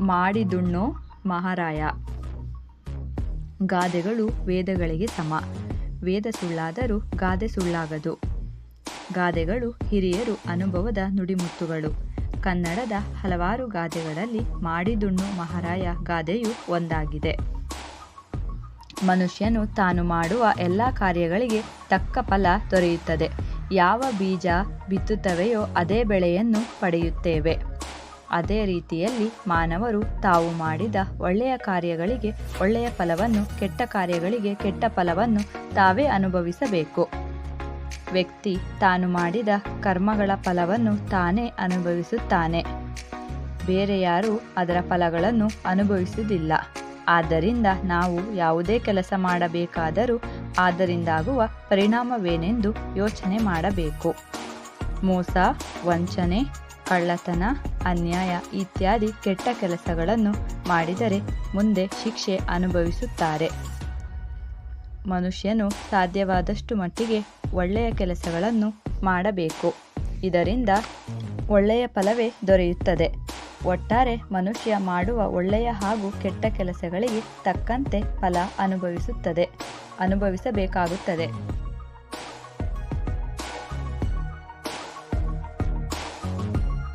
ಮಾಡಿದುಣ್ಣೋ ಮಹಾರಾಯ. ಗಾದೆಗಳು ವೇದಗಳಿಗೆ ಸಮ. ವೇದ ಸುಳ್ಳಾದರೂ ಗಾದೆ ಸುಳ್ಳಾಗದು. ಗಾದೆಗಳು ಹಿರಿಯರು ಅನುಭವದ ನುಡಿಮುತ್ತುಗಳು. ಕನ್ನಡದ ಹಲವಾರು ಗಾದೆಗಳಲ್ಲಿ ಮಾಡಿದುಣ್ಣು ಮಹಾರಾಯ ಗಾದೆಯು ಒಂದಾಗಿದೆ. ಮನುಷ್ಯನು ತಾನು ಮಾಡುವ ಎಲ್ಲ ಕಾರ್ಯಗಳಿಗೆ ತಕ್ಕ ಫಲ ದೊರೆಯುತ್ತದೆ. ಯಾವ ಬೀಜ ಬಿತ್ತುತ್ತವೆಯೋ ಅದೇ ಬೆಳೆಯನ್ನು ಪಡೆಯುತ್ತೇವೆ. ಅದೇ ರೀತಿಯಲ್ಲಿ ಮಾನವರು ತಾವು ಮಾಡಿದ ಒಳ್ಳೆಯ ಕಾರ್ಯಗಳಿಗೆ ಒಳ್ಳೆಯ ಫಲವನ್ನು, ಕೆಟ್ಟ ಕಾರ್ಯಗಳಿಗೆ ಕೆಟ್ಟ ಫಲವನ್ನು ತಾವೇ ಅನುಭವಿಸಬೇಕು. ವ್ಯಕ್ತಿ ತಾನು ಮಾಡಿದ ಕರ್ಮಗಳ ಫಲವನ್ನು ತಾನೇ ಅನುಭವಿಸುತ್ತಾನೆ. ಬೇರೆ ಯಾರೂ ಅದರ ಫಲಗಳನ್ನು ಅನುಭವಿಸುವುದಿಲ್ಲ. ಆದ್ದರಿಂದ ನಾವು ಯಾವುದೇ ಕೆಲಸ ಮಾಡಬೇಕಾದರೂ ಆದ್ದರಿಂದಾಗುವ ಪರಿಣಾಮವೇನೆಂದು ಯೋಚನೆ ಮಾಡಬೇಕು. ಮೋಸ ವಂಚನೆ, ಕಳ್ಳತನ ಅನ್ಯಾಯ ಇತ್ಯಾದಿ ಕೆಟ್ಟ ಕೆಲಸಗಳನ್ನು ಮಾಡಿದರೆ ಮುಂದೆ ಶಿಕ್ಷೆ ಅನುಭವಿಸುತ್ತಾರೆ. ಮನುಷ್ಯನು ಸಾಧ್ಯವಾದಷ್ಟು ಮಟ್ಟಿಗೆ ಒಳ್ಳೆಯ ಕೆಲಸಗಳನ್ನು ಮಾಡಬೇಕು. ಇದರಿಂದ ಒಳ್ಳೆಯ ಫಲವೇ ದೊರೆಯುತ್ತದೆ. ಒಟ್ಟಾರೆ ಮನುಷ್ಯ ಮಾಡುವ ಒಳ್ಳೆಯ ಹಾಗೂ ಕೆಟ್ಟ ಕೆಲಸಗಳಿಗೆ ತಕ್ಕಂತೆ ಫಲ ಅನುಭವಿಸುತ್ತದೆ. ಅನುಭವಿಸಬೇಕಾಗುತ್ತದೆ.